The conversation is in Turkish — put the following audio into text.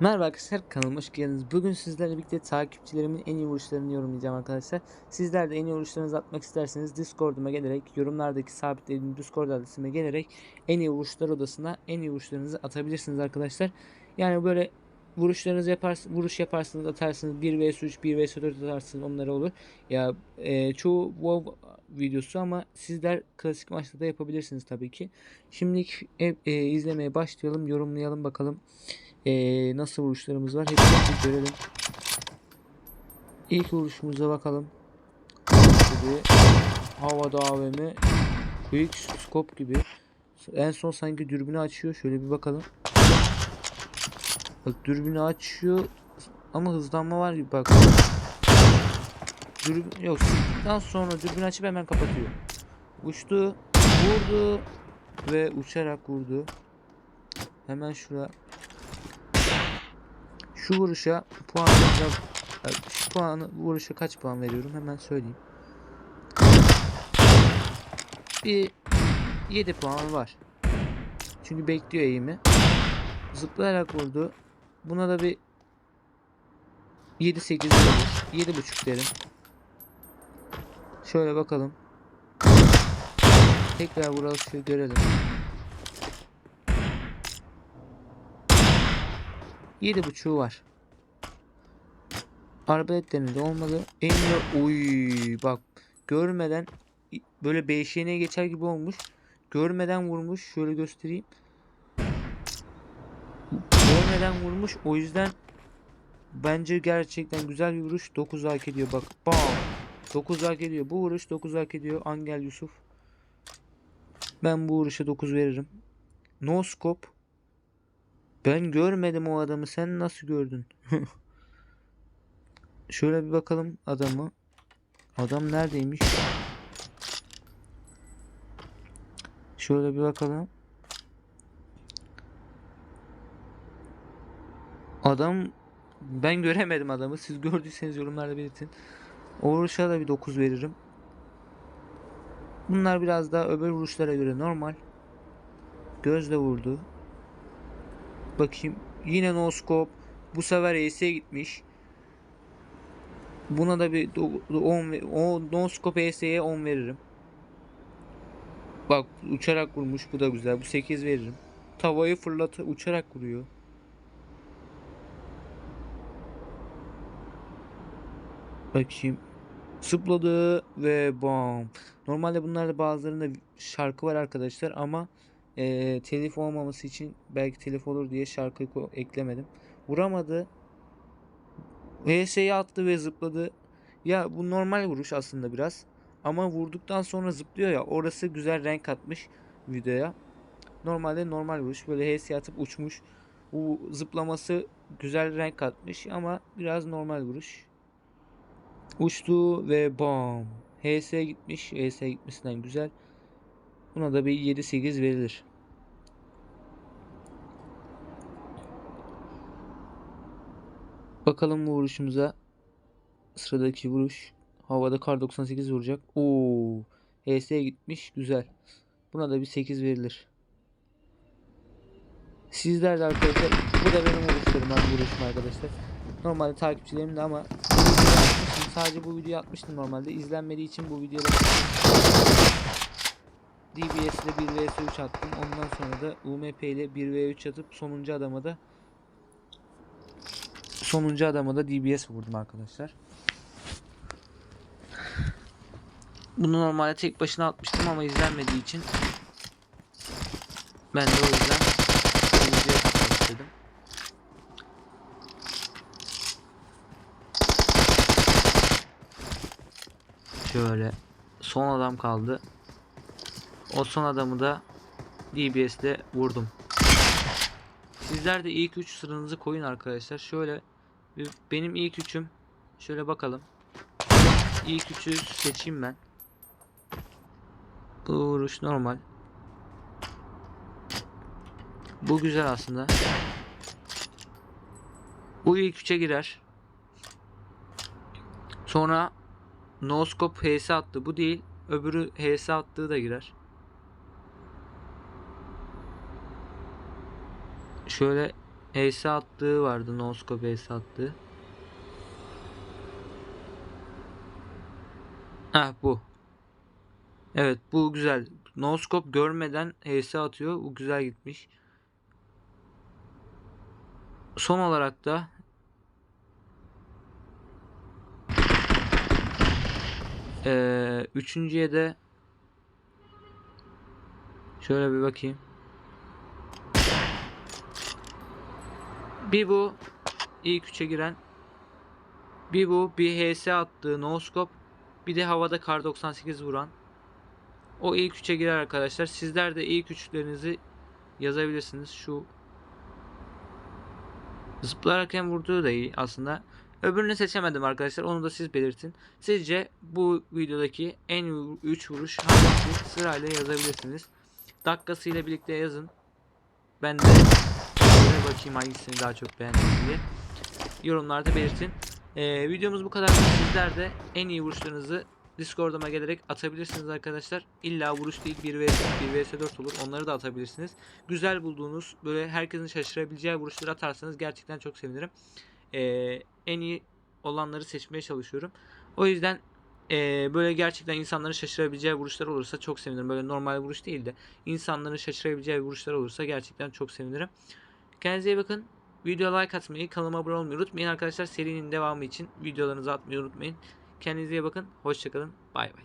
Merhaba arkadaşlar kanalıma hoş geldiniz. Bugün sizlerle birlikte takipçilerimin en iyi vuruşlarını yorumlayacağım arkadaşlar. Sizler de en iyi vuruşlarınızı atmak isterseniz Discord'uma gelerek yorumlardaki sabitlediğim Discord adresime gelerek en iyi vuruşlar odasına en iyi vuruşlarınızı atabilirsiniz arkadaşlar. Yani böyle vuruşlarınızı yaparsınız, vuruş yaparsınız, atarsınız 1 vs 3, 1 vs 4 atarsınız onları olur. Ya e, çoğu WoW videosu ama sizler klasik maçta da yapabilirsiniz tabii ki. Şimdilik e, e, izlemeye başlayalım, yorumlayalım bakalım. Ee, nasıl vuruşlarımız var hepsini görelim. İlk vuruşumuza bakalım. Gibi havada AVM büyük skop gibi. En son sanki dürbünü açıyor. Şöyle bir bakalım. Bak dürbünü açıyor ama hızlanma var gibi bak. Dürbün yok. Sıktıktan sonra dürbünü açıp hemen kapatıyor. Uçtu, vurdu ve uçarak vurdu. Hemen şuraya şu vuruşa puan vereceğim. Şu puanı vuruşa kaç puan veriyorum hemen söyleyeyim. Bir 7 puan var. Çünkü bekliyor eğimi. Zıplayarak vurdu. Buna da bir 7-8 verir. 7.5 derim. Şöyle bakalım. Tekrar vuralım şöyle görelim. 7.5'u var. Arbalet denildi olmadı. Emre oy bak görmeden böyle BŞN'ye geçer gibi olmuş. Görmeden vurmuş. Şöyle göstereyim. Görmeden vurmuş. O yüzden bence gerçekten güzel bir vuruş. 9 hak ediyor bak. Bam. 9 hak ediyor. Bu vuruş 9 hak ediyor. Angel Yusuf. Ben bu vuruşa 9 veririm. No scope. Ben görmedim o adamı. Sen nasıl gördün? Şöyle bir bakalım adamı. Adam neredeymiş? Şöyle bir bakalım. Adam ben göremedim adamı. Siz gördüyseniz yorumlarda belirtin. Vuruşa da bir 9 veririm. Bunlar biraz daha öbür vuruşlara göre normal. Gözle vurdu. Bakayım. Yine no scope. Bu sefer ES'e gitmiş. Buna da bir 10 o no scope ES'ye 10 veririm. Bak uçarak vurmuş. Bu da güzel. Bu 8 veririm. Tavayı fırlat uçarak vuruyor. Bakayım. Zıpladı ve bam. Normalde bunlarda bazılarında şarkı var arkadaşlar ama e, telif olmaması için belki telif olur diye şarkıyı eklemedim. Vuramadı. VS'yi attı ve zıpladı. Ya bu normal vuruş aslında biraz. Ama vurduktan sonra zıplıyor ya orası güzel renk atmış videoya. Normalde normal vuruş böyle HS atıp uçmuş. Bu zıplaması güzel renk atmış ama biraz normal vuruş. Uçtu ve bam. HS gitmiş. HS gitmesinden güzel. Buna da bir 7-8 verilir. Bakalım vuruşumuza. Sıradaki vuruş. Havada kar 98 vuracak. Oo. HS'ye gitmiş. Güzel. Buna da bir 8 verilir. Sizler de arkadaşlar bu da benim vuruşlarım ben vuruşum arkadaşlar. Normalde takipçilerim de ama sadece bu videoyu atmıştım normalde. İzlenmediği için bu videoda DBS ile 1 vs 3 attım. Ondan sonra da UMP ile 1 v 3 atıp sonuncu adama da sonuncu adama da DBS vurdum arkadaşlar. Bunu normalde tek başına atmıştım ama izlenmediği için ben de o yüzden istedim. Şöyle son adam kaldı. O son adamı da DBS ile vurdum. Sizler de ilk 3 sıranızı koyun arkadaşlar. Şöyle benim ilk üçüm şöyle bakalım. İlk üçü seçeyim ben. Bu vuruş normal. Bu güzel aslında. Bu ilk üçe girer. Sonra no scope HS attı. Bu değil. Öbürü HS attığı da girer. Şöyle HS attığı vardı. No scope HS attığı. Heh bu. Evet bu güzel. No scope görmeden HS atıyor. Bu güzel gitmiş. Son olarak da eee üçüncüye de şöyle bir bakayım. Bir bu ilk üçe giren bir bu bir HS attığı no scope bir de havada kar 98 vuran o ilk üçe girer arkadaşlar. Sizler de ilk üçlerinizi yazabilirsiniz. Şu zıplarken vurduğu da iyi aslında. Öbürünü seçemedim arkadaşlar. Onu da siz belirtin. Sizce bu videodaki en iyi 3 vuruş hangisi sırayla yazabilirsiniz. Dakikasıyla birlikte yazın. Ben de bakayım hangisini daha çok beğendim diye. Yorumlarda belirtin. Ee, videomuz bu kadar. Sizler de en iyi vuruşlarınızı Discord'uma gelerek atabilirsiniz arkadaşlar. İlla vuruş değil 1 vs 1 vs 4 olur. Onları da atabilirsiniz. Güzel bulduğunuz böyle herkesin şaşırabileceği vuruşları atarsanız gerçekten çok sevinirim. Ee, en iyi olanları seçmeye çalışıyorum. O yüzden ee, böyle gerçekten insanların şaşırabileceği vuruşlar olursa çok sevinirim. Böyle normal vuruş değil de insanların şaşırabileceği vuruşlar olursa gerçekten çok sevinirim. Kendinize iyi bakın. Videoya like atmayı, kanalıma abone olmayı unutmayın arkadaşlar. Serinin devamı için videolarınızı atmayı unutmayın. Kendinize iyi bakın. Hoşçakalın. Bay bay.